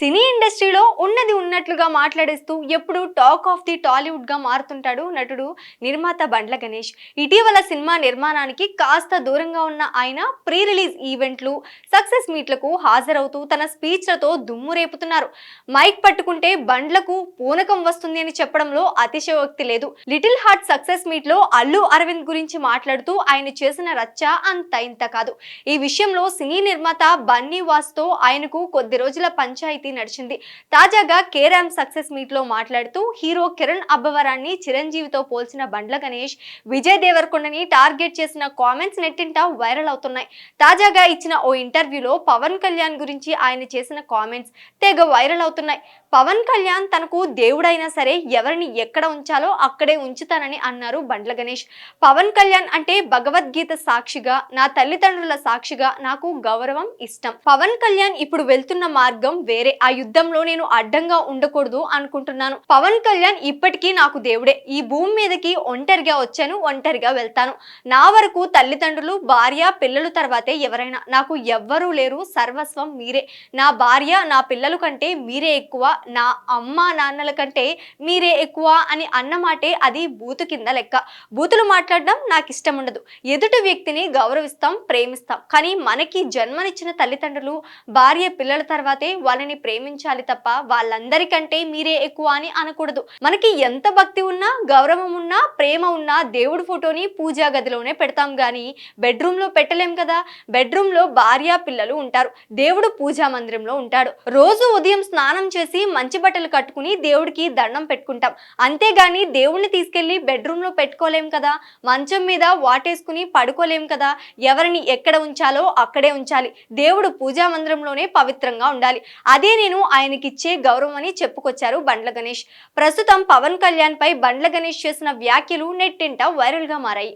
సినీ ఇండస్ట్రీలో ఉన్నది ఉన్నట్లుగా మాట్లాడేస్తూ ఎప్పుడు టాక్ ఆఫ్ ది టాలీవుడ్గా మారుతుంటాడు నటుడు నిర్మాత బండ్ల గణేష్. ఇటీవల సినిమా నిర్మాణానికి కాస్త దూరంగా ఉన్న ఆయన ప్రీ రిలీజ్ ఈవెంట్లు సక్సెస్ మీట్లకు హాజరవుతూ తన స్పీచ్లతో దుమ్ము రేపుతున్నారు. మైక్ పట్టుకుంటే బండ్లకు పూనకం వస్తుంది అని చెప్పడంలో అతిశయోక్తి లేదు. లిటిల్ హార్ట్ సక్సెస్ మీట్లో అల్లు అరవింద్ గురించి మాట్లాడుతూ ఆయన చేసిన రచ్చ అంత ఇంత కాదు. ఈ విషయంలో సినీ నిర్మాత బన్నీ వాస్తో ఆయనకు కొద్ది రోజుల పంచాయతీ నడిచింది. తాజాగా కేరామ్ సక్సెస్ మీట్లో మాట్లాడుతూ హీరో కిరణ్ అబ్బవరాన్ని చిరంజీవితో పోల్చిన బండ్ల గణేష్ విజయ్ దేవరకొండని టార్గెట్ చేసిన కామెంట్స్ నెట్టింట వైరల్ అవుతున్నాయి. తాజాగా ఇచ్చిన ఓ ఇంటర్వ్యూలో పవన్ కళ్యాణ్ గురించి ఆయన చేసిన కామెంట్స్ తెగ వైరల్ అవుతున్నాయి. పవన్ కళ్యాణ్ తనకు దేవుడైనా సరే ఎవరిని ఎక్కడ ఉంచాలో అక్కడే ఉంచుతానని అన్నారు బండ్ల గణేష్. పవన్ కళ్యాణ్ అంటే భగవద్గీత సాక్షిగా నా తల్లిదండ్రుల సాక్షిగా నాకు గౌరవం ఇష్టం. పవన్ కళ్యాణ్ ఇప్పుడు వెళ్తున్న మార్గం వేరే. ఆ యుద్ధంలో నేను అడ్డంగా ఉండకూడదు అనుకుంటున్నాను. పవన్ కళ్యాణ్ ఇప్పటికీ నాకు దేవుడే. ఈ భూమి మీదకి ఒంటరిగా వచ్చాను ఒంటరిగా వెళ్తాను. నా వరకు తల్లిదండ్రులు భార్య పిల్లలు తర్వాతే ఎవరైనా. నాకు ఎవ్వరూ లేరు సర్వస్వం మీరే. నా భార్య నా పిల్లల కంటే మీరే ఎక్కువ. నా అమ్మ నాన్నల కంటే మీరే ఎక్కువ అని అన్నమాటే అది బూతు కింద లెక్క. బూతులు మాట్లాడడం నాకు ఇష్టం ఉండదు. ఎదుటి వ్యక్తిని గౌరవిస్తాం ప్రేమిస్తాం. కానీ మనకి జన్మనిచ్చిన తల్లిదండ్రులు భార్య పిల్లల తర్వాతే వాళ్ళని ప్రేమించాలి తప్ప వాళ్ళందరికంటే మీరే ఎక్కువ అని అనకూడదు. మనకి ఎంత భక్తి ఉన్నా గౌరవం ఉన్నా ప్రేమ ఉన్నా దేవుడి ఫోటోని పూజా గదిలోనే పెడతాం కానీ బెడ్రూమ్లో పెట్టలేం కదా? బెడ్రూమ్లో భార్య పిల్లలు ఉంటారు. దేవుడు పూజా మందిరంలో ఉంటాడు. రోజు ఉదయం స్నానం చేసి మంచి బట్టలు కట్టుకుని దేవుడికి దండం పెట్టుకుంటాం. అంతేగాని దేవుణ్ణి తీసుకెళ్ళి బెడ్రూమ్లో పెట్టుకోలేం కదా? మంచం మీద వాటేసుకుని పడుకోలేం కదా? ఎవరిని ఎక్కడ ఉంచాలో అక్కడే ఉంచాలి. దేవుడు పూజా మందిరంలోనే పవిత్రంగా ఉండాలి. అదే నేను ఆయనకిచ్చే గౌరవం అని చెప్పుకొచ్చారు బండ్ల గణేష్. ప్రస్తుతం పవన్ కళ్యాణ్ పై బండ్ల గణేష్ చేసిన వ్యాఖ్యలు నెట్టింట వైరల్గా మారాయి.